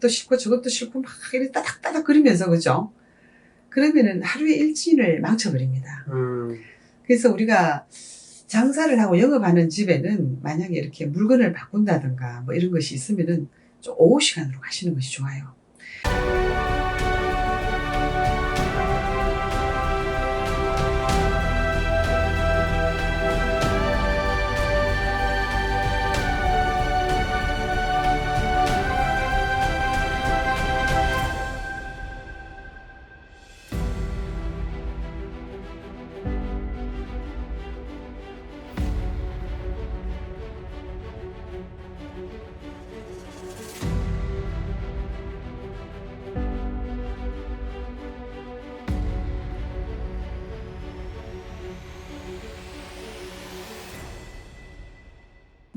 또 싫고 저것도 싫고 막 이렇게 따닥따닥 거리면서 그죠? 그러면은 하루의 일진을 망쳐버립니다. 음, 그래서 우리가 장사를 하고 영업하는 집에는 만약에 이렇게 물건을 바꾼다든가 뭐 이런 것이 있으면은 좀 오후 시간으로 가시는 것이 좋아요.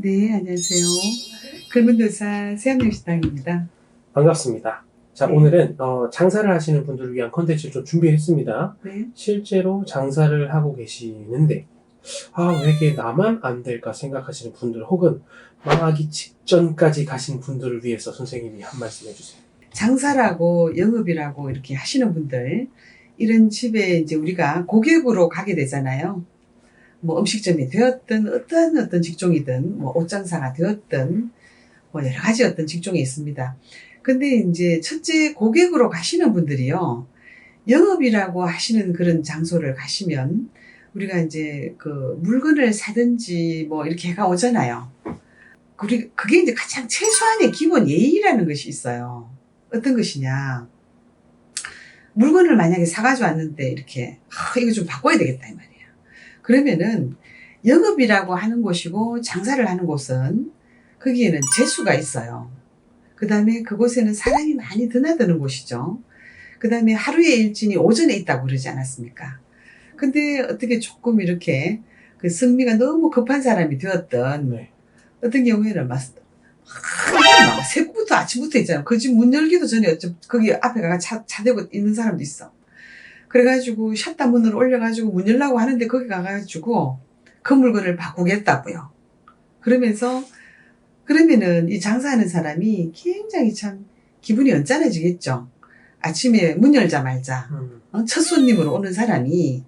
네, 안녕하세요. 글문도사 세암역식당입니다. 반갑습니다. 자, 네. 오늘은 어, 장사를 하시는 분들을 위한 컨텐츠를 좀 준비했습니다. 네. 실제로 장사를 하고 계시는데, 아, 왜 이게 나만 안 될까 생각하시는 분들, 혹은 망하기 직전까지 가신 분들을 위해서 선생님이 한 말씀 해주세요. 장사라고 영업이라고 이렇게 하시는 분들 이런 집에 이제 우리가 고객으로 가게 되잖아요. 뭐 음식점이 되었든 어떤 어떤 직종이든 뭐 옷장사가 되었든 뭐 여러 가지 어떤 직종이 있습니다. 근데 이제 첫째 고객으로 가시는 분들이요. 영업이라고 하시는 그런 장소를 가시면 우리가 이제 그 물건을 사든지 뭐 이렇게 해가 오잖아요. 그게 이제 가장 최소한의 기본 예의라는 것이 있어요. 어떤 것이냐. 물건을 만약에 사가지고 왔는데 이렇게, 아, 이거 좀 바꿔야 되겠다, 이 말이야. 그러면은 영업이라고 하는 곳이고 장사를 하는 곳은 거기에는 재수가 있어요. 그 다음에 그곳에는 사람이 많이 드나드는 곳이죠. 그 다음에 하루의 일진이 오전에 있다고 그러지 않았습니까? 근데 어떻게 조금 이렇게 그 승리가 너무 급한 사람이 되었던 네. 어떤 경우에는 막, 막 새벽부터 아침부터 있잖아요. 그 집 문 열기도 전에 어쩜 거기 앞에 가가 차, 차 대고 있는 사람도 있어. 그래가지고 샷다 문을 올려가지고 문 열라고 하는데 거기 가가지고 그 물건을 바꾸겠다고요. 그러면서 그러면은 이 장사하는 사람이 굉장히 참 기분이 언짢아지겠죠. 아침에 문 열자마자 음, 어, 첫 손님으로 오는 사람이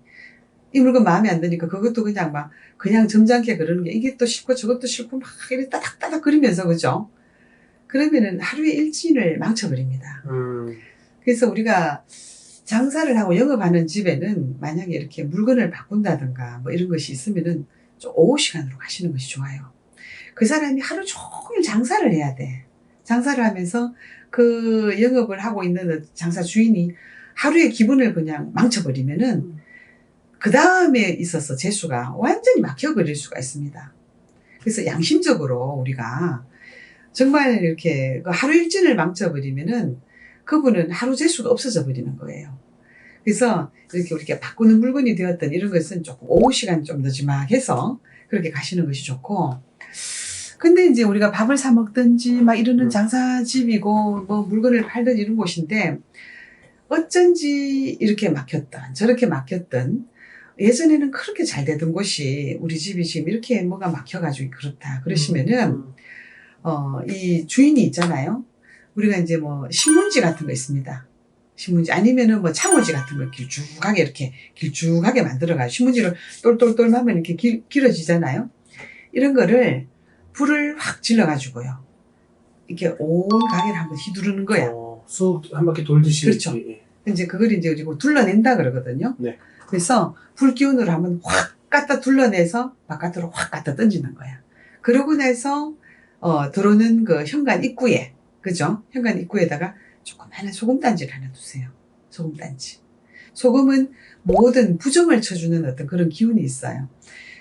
이 물건 마음에 안 드니까 그것도 그냥 막 그냥 점잖게 그러는 게 이게 또 싫고 저것도 싫고 막 이렇게 따닥따닥 거리면서 그죠? 그러면은 하루의 일진을 망쳐버립니다. 음, 그래서 우리가 장사를 하고 영업하는 집에는 만약에 이렇게 물건을 바꾼다든가 뭐 이런 것이 있으면은 좀 오후 시간으로 가시는 것이 좋아요. 그 사람이 하루 종일 장사를 해야 돼. 장사를 하면서 그 영업을 하고 있는 장사 주인이 하루의 기분을 그냥 망쳐버리면은 그 다음에 있어서 재수가 완전히 막혀버릴 수가 있습니다. 그래서 양심적으로 우리가 정말 이렇게 그 하루 일진을 망쳐버리면은 그분은 하루 재수가 없어져 버리는 거예요. 그래서 이렇게 우리가 바꾸는 물건이 되었던 이런 것은 조금 오후 시간 좀 늦지막해서 그렇게 가시는 것이 좋고 근데 이제 우리가 밥을 사 먹든지 막 이러는 음. 장사집이고 뭐 물건을 팔든 이런 곳인데 어쩐지 이렇게 막혔던 저렇게 막혔던 예전에는 그렇게 잘 되던 곳이 우리 집이 지금 이렇게 뭐가 막혀가지고 그렇다 그러시면은 음, 어, 이 주인이 있잖아요. 우리가 이제 뭐 신문지 같은 거 있습니다. 신문지 아니면은 뭐 창호지 같은 걸 길쭉하게 이렇게 길쭉하게 만들어가지고 신문지를 똘똘똘 하면 이렇게 길, 길어지잖아요. 이런 거를 불을 확 질러가지고요. 이렇게 온 가게를 한번 휘두르는 거야. 어, 쑥한 바퀴 돌듯이. 그렇죠. 예, 예. 이제 그걸 이제 그리고 둘러낸다 그러거든요. 네. 그래서 불 기운으로 한번 확 갖다 둘러내서 바깥으로 확 갖다 던지는 거야. 그러고 나서 어, 들어오는 그 현관 입구에 그죠? 현관 입구에다가 조그마한 소금단지를 하나 두세요. 소금단지. 소금은 모든 부정을 쳐주는 어떤 그런 기운이 있어요.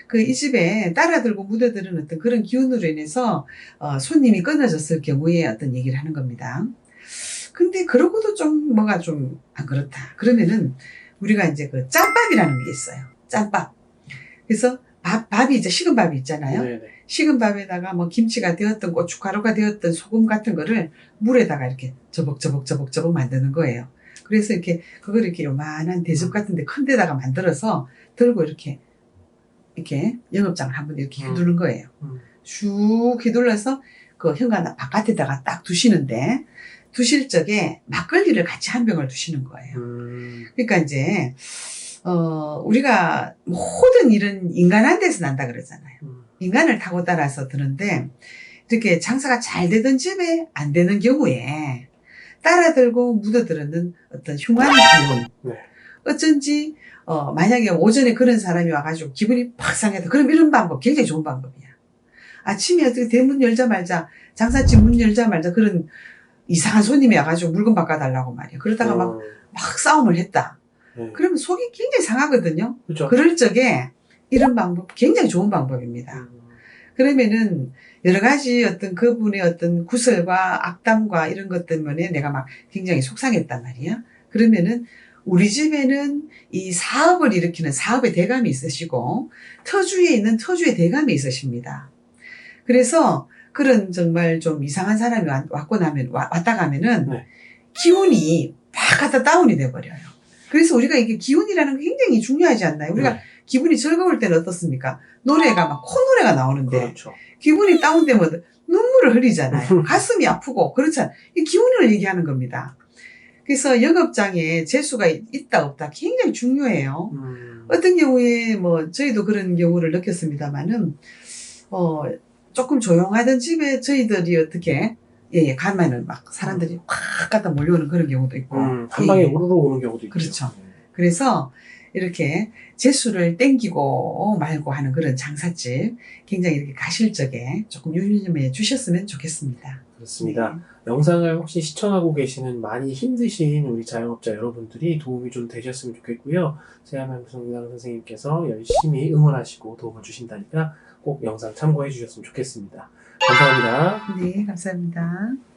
그 이 집에 따라 들고 묻어드는 어떤 그런 기운으로 인해서 어, 손님이 끊어졌을 경우에 어떤 얘기를 하는 겁니다. 근데 그러고도 좀 뭐가 좀 안 그렇다. 그러면은 우리가 이제 그 짬밥이라는 게 있어요. 짬밥. 그래서 밥, 밥이 이제 식은 밥이 있잖아요. 네네. 식은 밥에다가 뭐 김치가 되었든 고춧가루가 되었든 소금 같은 거를 물에다가 이렇게 저벅저벅 저벅 저벅 만드는 거예요. 그래서 이렇게 그걸 이렇게 요만한 대접 같은데 큰 데다가 만들어서 들고 이렇게 이렇게 영업장을 한번 이렇게 음. 휘두른 거예요. 음. 쭉 휘둘러서 그 현관 바깥에다가 딱 두시는데 두실 적에 막걸리를 같이 한 병을 두시는 거예요. 음, 그러니까 이제 어 우리가 모든 일은 인간한테서 난다 그러잖아요. 음, 인간을 타고 따라서 드는데 이렇게 장사가 잘 되던 집에 안 되는 경우에 따라들고 묻어들었는 어떤 흉한 기운. 네. 어쩐지 어 만약에 오전에 그런 사람이 와가지고 기분이 팍 상해도 그럼 이런 방법 굉장히 좋은 방법이야. 아침에 어떻게 대문 열자마자 장사집 문 열자마자 그런 이상한 손님이 와가지고 물건 바꿔달라고 말이야. 그러다가 막, 어, 막 싸움을 했다. 네. 그러면 속이 굉장히 상하거든요. 그렇죠. 그럴 적에 이런 방법 굉장히 좋은 방법입니다. 음, 그러면은 여러 가지 어떤 그분의 어떤 구설과 악담과 이런 것 때문에 내가 막 굉장히 속상했단 말이야. 그러면은 우리 집에는 이 사업을 일으키는 사업의 대감이 있으시고 터주에 있는 터주의 대감이 있으십니다. 그래서 그런 정말 좀 이상한 사람이 왔- 왔고 나면 와- 왔다 가면은 네. 기운이 팍 갖다 다운이 돼 버려요. 그래서 우리가 이게 기운이라는 게 굉장히 중요하지 않나요? 우리가 네. 기분이 즐거울 때는 어떻습니까? 노래가 막 콧노래가 나오는데 그렇죠. 기분이 다운되면 눈물을 흘리잖아요. 가슴이 아프고 그렇잖아요. 이 기운을 얘기하는 겁니다. 그래서 영업장에 재수가 있- 있다 없다 굉장히 중요해요. 음, 어떤 경우에 뭐 저희도 그런 경우를 느꼈습니다만은 어 조금 조용하던 집에 저희들이 어떻게 예, 예 가면은 막 사람들이 확 갖다 몰려오는 그런 경우도 있고 음, 한 방에 예, 예. 우르르 오는 경우도 있죠. 그렇죠. 그래서 이렇게 재수를 땡기고 말고 하는 그런 장사집 굉장히 이렇게 가실 적에 조금 유념해 주셨으면 좋겠습니다. 그렇습니다. 영상을 혹시 시청하고 계시는 많이 힘드신 우리 자영업자 여러분들이 도움이 좀 되셨으면 좋겠고요. 세아남 성당 선생님께서 열심히 응원하시고 도움을 주신다니까 꼭 영상 참고해 주셨으면 좋겠습니다. 감사합니다. 네, 감사합니다.